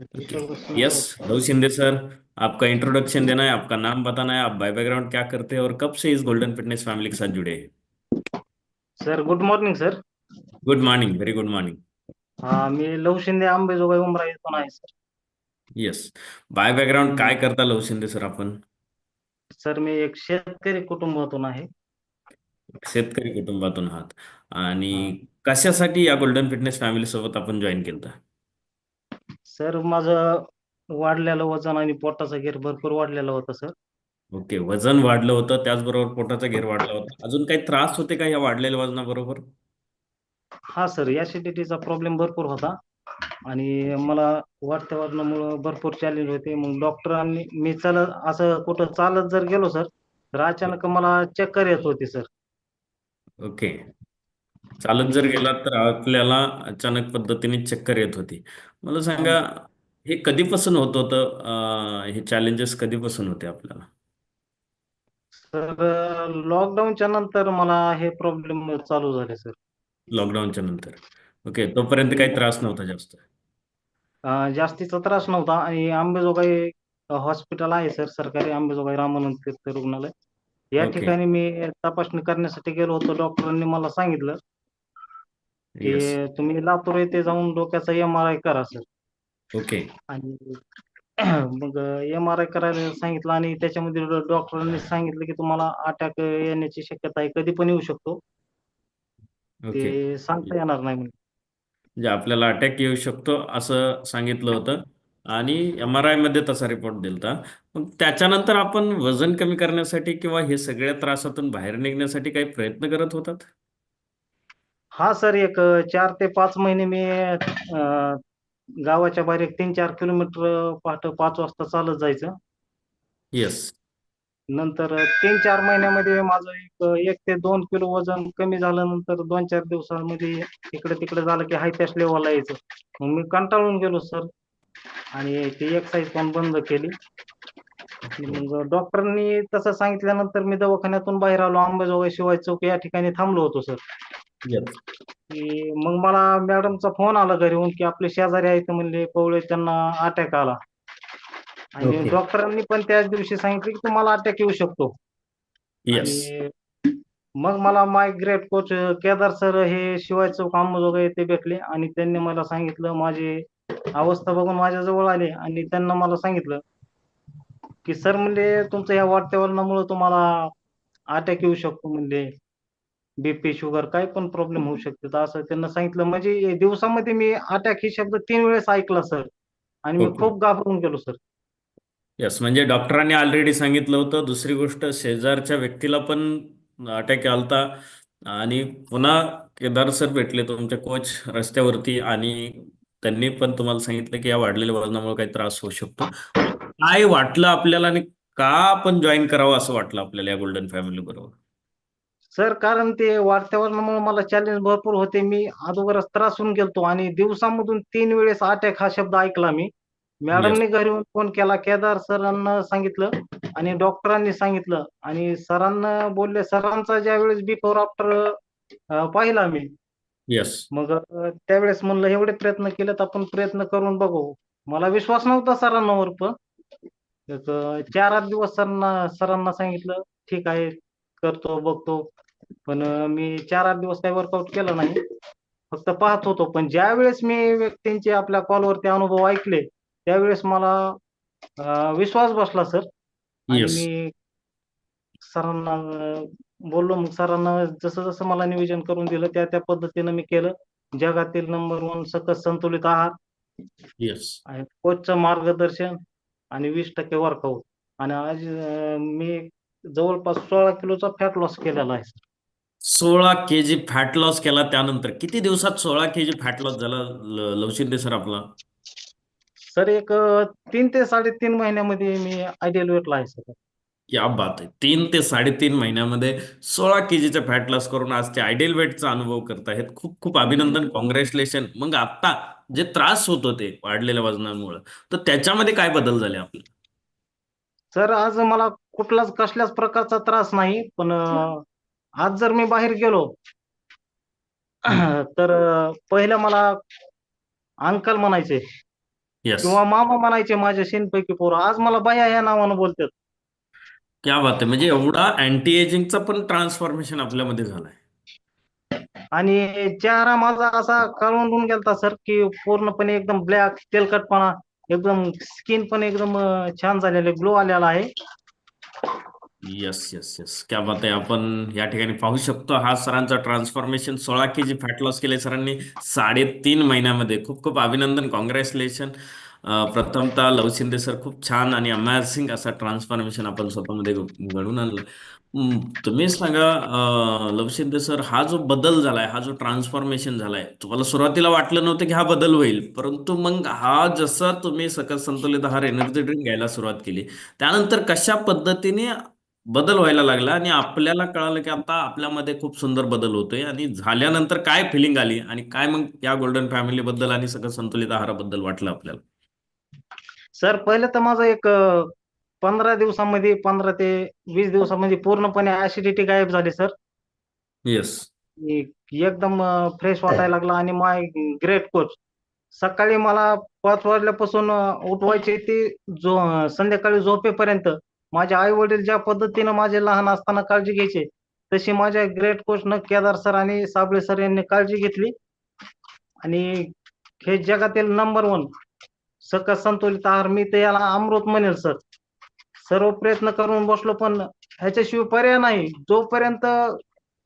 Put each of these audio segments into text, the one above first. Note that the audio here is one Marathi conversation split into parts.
यस लव शिंदे सर आपका इंट्रोडक्शन देना है आपका नाम बताना है आप बाय बैकग्राउंड क्या करते हैं और कब से इस गोल्डन फिटनेस फैमिली के साथ जुड़े हैं? Sir good morning sir good morning very good morning हा मी लव शिंदे आंबेजोगाई उमरा येथून आहे सर यस बाय बॅकग्राऊंड काय करता लव शिंदे सर आपण? सर मी एक शेतकरी कुटुंबातून आहे. शेतकरी कुटुंबातून आहात. आणि कशासाठी या गोल्डन फिटनेस फॅमिली सोबत आपण जॉईन केलं सर माझं वाढलेलं वजन आणि पोटाचा घेर भरपूर वाढलेला होता सर ओके वजन वाढलं होतं त्याचबरोबर पोटाचा घेर वाढला होता. अजून काही त्रास होते का या वाढलेल्या वजनाबरोबर? हा सर ऍसिडिटीचा प्रॉब्लेम भरपूर होता. आणि मला वाढत्या वजनामुळं भरपूर चॅलेंज होते. मग डॉक्टरांनी मी चालत असं कुठं चालत जर गेलो सर तर अचानक मला चक्कर येत होती सर ओके चालत जर गेलात तर आपल्याला अचानक पद्धतीने चक्कर येत होती. मला सांगा हे. कधीपासून होत होतं? हे चॅलेंजेस कधीपासून होते आपल्याला? सर लॉकडाऊनच्या नंतर मला हे प्रॉब्लेम चालू झाले सर. लॉकडाऊनच्या नंतर. ओके तोपर्यंत काही त्रास नव्हता जास्त? अं, जास्तीचा त्रास नव्हता. आणि आंबेजोगाई हॉस्पिटल आहे सर सरकारी आंबेजोगाई रामानंद तीर्थ रुग्णालय. या ओके. ठिकाणी मी तपासणी करण्यासाठी गेलो होतो. डॉक्टरांनी मला सांगितलं की येस तुम्ही लातूर येथे जाऊन डोक्याचा एम आर आय करा सर ओके आणि मग एम आर आय करायला सांगितलं आणि त्याच्यामध्ये डॉक्टरांनी सांगितलं की तुम्हाला अटॅक येण्याची शक्यता आहे कधी पण येऊ शकतो. ओके ते सांगता येणार नाही म्हणजे म्हणजे आपल्याला अटॅक येऊ शकतो असं सांगितलं होतं. आणि एम आर आयमध्ये तसा रिपोर्ट दिलता. मग त्याच्यानंतर आपण वजन कमी करण्यासाठी किंवा हे सगळ्या त्रासातून बाहेर निघण्यासाठी काही प्रयत्न करत होतात? हा सर एक चार ते पाच महिने मी अं, गावाच्या बाहेर एक तीन चार किलोमीटर पहाटे पाच वाजता चालत जायचं. येस नंतर तीन चार महिन्यामध्ये माझं एक एक ते दोन किलो वजन कमी झालं नंतर दोन चार दिवसांमध्ये इकडे तिकडे झालं की हाय त्याच लेवलला यायचं. मग मी कंटाळून गेलो सर आणि ती एक्सरसाइज पण बंद केली. मग डॉक्टरांनी तसं सांगितल्यानंतर मी दवाखान्यातून बाहेर आलो. अंबाजोगाई शिवाय चौक या ठिकाणी थांबलो होतो सर. की मग मला मॅडमचा फोन आला घरी येऊन की आपले शेजारी आहेत म्हणले पवळे त्यांना अटॅक आला. आणि Okay. डॉक्टरांनी पण त्याच दिवशी सांगितले की तुम्हाला अटॅक येऊ शकतो. येस आणि मग मला my great coach Kedar sir हे शिवाय चौक अंबाजोगाई येथे भेटले आणि त्यांनी मला सांगितलं माझी अवस्था बघून माझ्या जवळ आले आणि त्यांना मला सांगितलं की सर म्हणले तुमचं ह्या वाढत्या वजनामुळे तुम्हाला अटॅक येऊ शकतो म्हणले. बीपी शुगर काय पण प्रॉब्लेम होऊ शकते. तर असं त्यांना सांगितलं म्हणजे दिवसामध्ये मी अटॅक ही शब्द तीन वेळेस ऐकला सर आणि मी. खूप घाबरून गेलो सर येस म्हणजे डॉक्टरांनी ऑलरेडी सांगितलं होतं. दुसरी गोष्ट शेजारच्या व्यक्तीला पण अटॅक आलता. आणि पुन्हा केदार सर भेटले तुमचे कोच रस्त्यावरती. आणि त्यांनी पण तुम्हाला सांगितलं की या वाढलेल्या वजनामुळे काही त्रास होऊ शकतो. काय वाटलं आपल्याला आणि का आपण जॉईन करावं असं वाटलं आपल्याला या गोल्डन फॅमिली बरोबर? सर कारण ते वाढत्या वजनामुळे मला चॅलेंज भरपूर होते. मी अगोदरच त्रासून गेलतो आणि दिवसामधून तीन वेळेस अटॅक हा शब्द ऐकला मी. मॅडमने घरी येऊन फोन केला केदार सरांना सांगितलं आणि डॉक्टरांनी सांगितलं आणि सरांना बोलले सरांचा ज्या वेळेस बिफोर आफ्टर पाहिला मी. येस मग त्यावेळेस म्हणलं एवढे प्रयत्न केलेत आपण प्रयत्न करून बघू. मला विश्वास नव्हता सरांवर पण चार आठ दिवस सरांना सरांना सांगितलं ठीक आहे करतो बघतो. पण मी चार आठ दिवस काही वर्कआउट केलं नाही. फक्त पाहत होतो. पण ज्या वेळेस मी व्यक्तींचे आपल्या कॉलवरती अनुभव ऐकले त्यावेळेस मला विश्वास बसला सर येस मी सरांना बोललो. मग सरांना जसं जसं मला नियोजन करून दिलं त्या त्या पद्धतीनं मी केलं. जगातील नंबर वन सकस संतुलित आहार. आणि कोचचं मार्गदर्शन आणि वीस टक्के वर्कआउट आणि आज मी जवळपास सोळा किलोचा फॅट लॉस केलेला आहे. सोळा के जी फॅट लॉस केला त्यानंतर. किती दिवसात सोळा के जी फॅट लॉस झाला ल- लवशिंदे सर आपला? सर एक अ, तीन ते साडेतीन महिन्यामध्ये मी आयडियल वेटला आहे सर. क्या बात आहे. तीन ते साडेतीन महिन्यामध्ये सोळा के जीचा फॅट लॉस करून आज ते आयडियल वेटचा अनुभव करतायत खूप खूप अभिनंदन. कॉंग्रॅच्युलेशन मग आता जे त्रास होत होते वाढलेल्या वजनामुळे तर त्याच्यामध्ये काय बदल झाले आपले? सर आज मला कुठलाच कसल्याच प्रकारचा त्रास नाही पण आज जर मी बाहेर गेलो तर पहिलं मला अंकल म्हणायचे. किंवा मामा म्हणायचे माझ्या शेनपैकी पोरं आज मला बाया या नावानं बोलतात. क्या बात आहे. म्हणजे एवढा अँटी एजिंगचा पण ट्रान्सफॉर्मेशन आपल्यामध्ये झालाय. आणि चेहरा माझा असा कळवून गेलता सर की पूर्णपणे एकदम ब्लॅक तेलकटपणा एकदम स्किन पण एकदम छान झालेलं ग्लो आलेला आहे. येस येस येस क्या बात आहे आपण या ठिकाणी पाहू शकतो हा सरांचा ट्रान्सफॉर्मेशन सोळा के जी फॅट लॉस केले सरांनी साडेतीन महिन्यामध्ये. खूप खूप अभिनंदन. कॉंग्रॅच्युलेशन प्रथमतः लव शिंदे सर खूप छान आणि अमेझिंग असा ट्रान्सफॉर्मेशन आपण स्वतःमध्ये घडून आणलं. तुम्ही सांगा लव शिंदे सर हा जो बदल झालाय हा जो ट्रान्सफॉर्मेशन झालाय तुम्हाला सुरुवातीला वाटलं नव्हतं की हा बदल होईल परंतु मग हा जसा तुम्ही सकस संतुलित आहार एनर्जी ड्रिंक घ्यायला सुरुवात केली त्यानंतर कशा पद्धतीने बदल व्हायला लागला आणि आपल्याला कळालं की आता आपल्यामध्ये खूप सुंदर बदल होतोय आणि झाल्यानंतर काय फिलिंग आली आणि काय मग या गोल्डन फॅमिली बद्दल आणि सगळं संतुलित आहाराबद्दल वाटलं आपल्याला? सर पहिलं तर माझं एक पंधरा दिवसामध्ये पंधरा ते वीस दिवसामध्ये पूर्णपणे ऍसिडिटी गायब झाली सर. येस एकदम फ्रेश वाटायला लागला आणि माय ग्रेट कोच सकाळी मला पाच वाजल्यापासून अं, उठवायचे ते जो अं, संध्याकाळी झोपेपर्यंत. माझे आई वडील ज्या पद्धतीनं माझे लहान असताना काळजी घ्यायचे तशी माझ्या ग्रेट कोचनं केदार सर आणि साबळे सर यांनी काळजी घेतली. आणि हे जगातील नंबर वन सकस संतुलित आहार मी ते याला अमृत म्हणेल सर. सर्व प्रयत्न करून बसलो पण ह्याच्याशिवाय पर्याय नाही. जोपर्यंत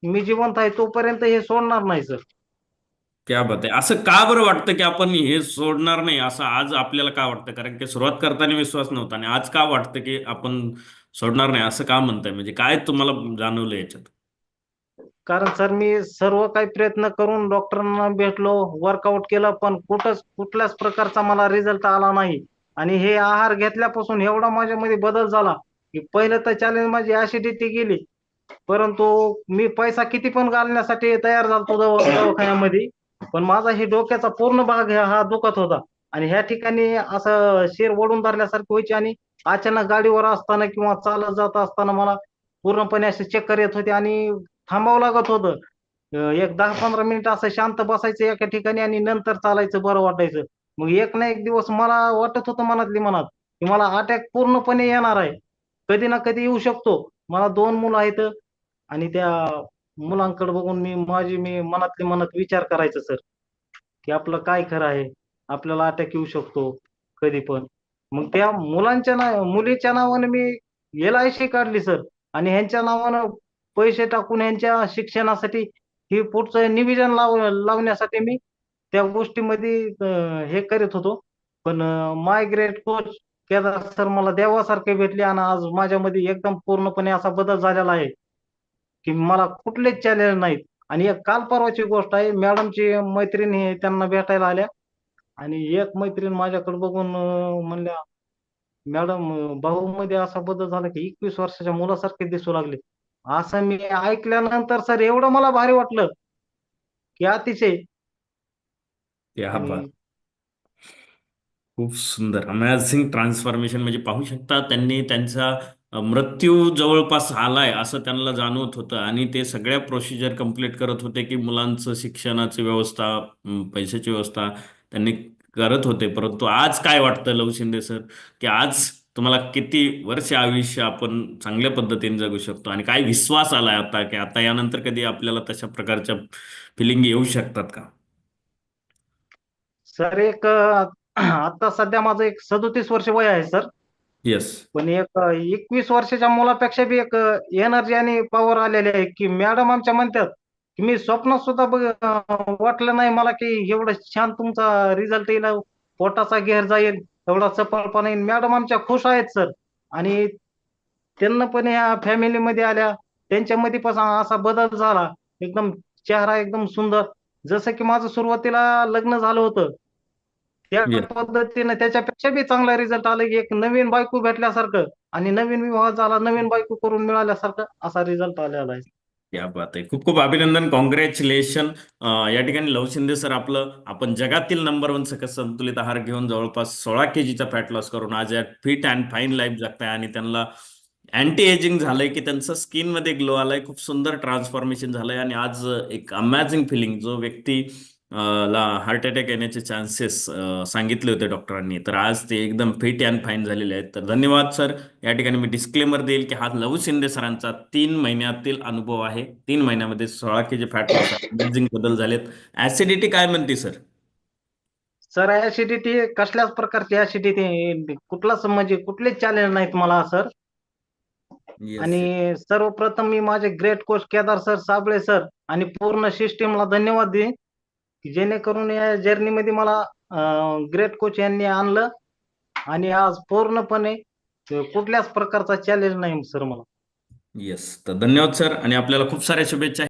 मी जिवंत आहे तोपर्यंत हे सोडणार नाही सर. क्या बात आहे. असं का बरं वाटतं की आपण हे सोडणार नाही? असं आज आपल्याला का वाटतं? कारण की सुरुवात करताना विश्वास नव्हता आणि आज का वाटतं की आपण सोडणार नाही? असं का म्हणताय? म्हणजे काय तुम्हाला जाणवलं याच्यात? कारण सर मी सर्व काही प्रयत्न करून डॉक्टरांना भेटलो वर्कआउट केलं पण कुठंच कुठल्याच प्रकारचा मला रिझल्ट आला नाही. आणि हे आहार घेतल्यापासून एवढा माझ्यामध्ये बदल झाला की पहिलं तर चॅलेंज माझी ऍसिडिटी गेली. परंतु मी पैसा किती पण घालण्यासाठी तयार झालतो दवा- दवाखान्यामध्ये पण माझा हे डोक्याचा पूर्ण भाग हा दुखत होता. आणि ह्या ठिकाणी असं शेर ओढून धरल्यासारखं व्हायची आणि अचानक गाडीवर असताना किंवा चालत जात असताना मला पूर्णपणे असे चक्कर येत होते आणि थांबावं लागत होतं. एक दहा पंधरा मिनिट असं शांत बसायचं एका ठिकाणी आणि नंतर चालायचं बरं वाटायचं. मग एक ना एक दिवस मला वाटत होतं मनातली मनात की मला अटॅक पूर्णपणे येणार आहे. कधी ना कधी येऊ शकतो. मला दोन मुलं आहेत आणि त्या मुलांकडे बघून मी माझी मी मनातली मनात विचार करायचं सर की आपलं काय खरं आहे? आपल्याला अटॅक येऊ शकतो कधी पण. मग त्या मुलांच्या ना मुलीच्या नावाने मी एल आय सी काढली सर. आणि ह्यांच्या नावानं पैसे टाकून यांच्या शिक्षणासाठी हे पुढचं निविजन लाव लावण्यासाठी मी त्या गोष्टीमध्ये हे करीत होतो. पण my great coach Kedar sir मला देवासारखे भेटले आणि आज माझ्यामध्ये एकदम पूर्णपणे असा बदल झालेला आहे की मला कुठलेच चॅलेंज नाहीत. आणि एक काल परवाची गोष्ट आहे मॅडमची मैत्रीण हे त्यांना भेटायला आल्या. आणि एक मैत्रीण माझ्याकडे बघून म्हणल्या मॅडम भाऊ मध्ये असा बदल झाला की एकवीस वर्षाच्या मुलासारखे दिसू लागले. असं मी ऐकल्यानंतर सर एवढं मला भारी वाटलं. की अतिशय. खूप सुंदर. अमेझिंग ट्रान्सफॉर्मेशन म्हणजे पाहू शकता त्यांनी त्यांचा मृत्यू जवळपास आलाय असं त्यांना जाणवत होतं. आणि ते सगळ्या प्रोसिजर कंप्लीट करत होते की मुलांचं शिक्षणाची व्यवस्था पैशाची व्यवस्था त्यांनी करत होते. परंतु आज काय वाटतं लव शिंदे सर? की आज तुम्हाला किती वर्ष आयुष्य आपण चांगल्या पद्धतीने जगू शकतो आणि काय विश्वास आलाय आता? की आता यानंतर कधी आपल्याला तशा प्रकारच्या फिलिंग येऊ शकतात का? सर एक आता सध्या माझं एक सदोतीस वर्ष वय आहे सर. येस पण एक एकवीस वर्षाच्या मुलापेक्षा बी एक एनर्जी आणि पॉवर आलेली आहे की मॅडम आमच्या म्हणतात की मी स्वप्नात सुद्धा वाटलं नाही मला की एवढं छान तुमचा रिझल्ट येईल पोटाचा घेर जाईल. एवढा चपळपणा येईल मॅडम आमच्या खुश आहेत सर. आणि त्यांना पण या फॅमिलीमध्ये आल्या. त्यांच्यामध्ये पण असा बदल झाला. एकदम चेहरा एकदम सुंदर. जसं की माझं सुरुवातीला लग्न झालं होतं. त्या. पद्धतीने त्याच्यापेक्षा बी चांगला रिझल्ट आला की एक नवीन बायको भेटल्यासारखं आणि नवीन विवाह झाला नवीन बायको करून मिळाल्यासारखं असा रिझल्ट आलेला आहे. या बात आहे खूप खूप अभिनंदन कॉंग्रॅच्युलेशन या ठिकाणी लव शिंदे सर आपलं आपण जगातील नंबर वन सकस संतुलित आहार घेऊन जवळपास सोळा के जीचा फॅट लॉस करून आज या फिट अँड फाईन लाईफ जगताय आणि त्यांना अँटी एजिंग झालंय की त्यांचं स्किनमध्ये ग्लो आलाय. खूप सुंदर ट्रान्सफॉर्मेशन झालंय आणि आज एक अमॅझिंग फिलिंग जो व्यक्ती ला हार्ट अटॅक येण्याचे चान्सेस सांगितले होते डॉक्टरांनी तर आज ते एकदम फिट अँड फाईन झालेले आहेत. तर धन्यवाद सर या ठिकाणी मी डिस्क्लेमर देईल की हा लघु शिंदे सरांचा तीन महिन्यातील अनुभव आहे. तीन महिन्यामध्ये सोळा के जी फॅट बदल झालेत. ऍसिडिटी काय म्हणते सर सर ऍसिडिटी कसल्याच प्रकारची ऍसिडिटी कुठलाच म्हणजे कुठलेच चॅलेंज नाहीत मला सर Yes. आणि सर्वप्रथम मी माझे great coach Kedar sir Sable sir आणि पूर्ण सिस्टीमला धन्यवाद देईन. की जेणेकरून या जर्नीमध्ये मला ग्रेट कोच यांनी आणलं आणि आज पूर्णपणे कुठल्याच प्रकारचा चॅलेंज नाही सर मला. येस तर धन्यवाद सर आणि आपल्याला खूप साऱ्या शुभेच्छा.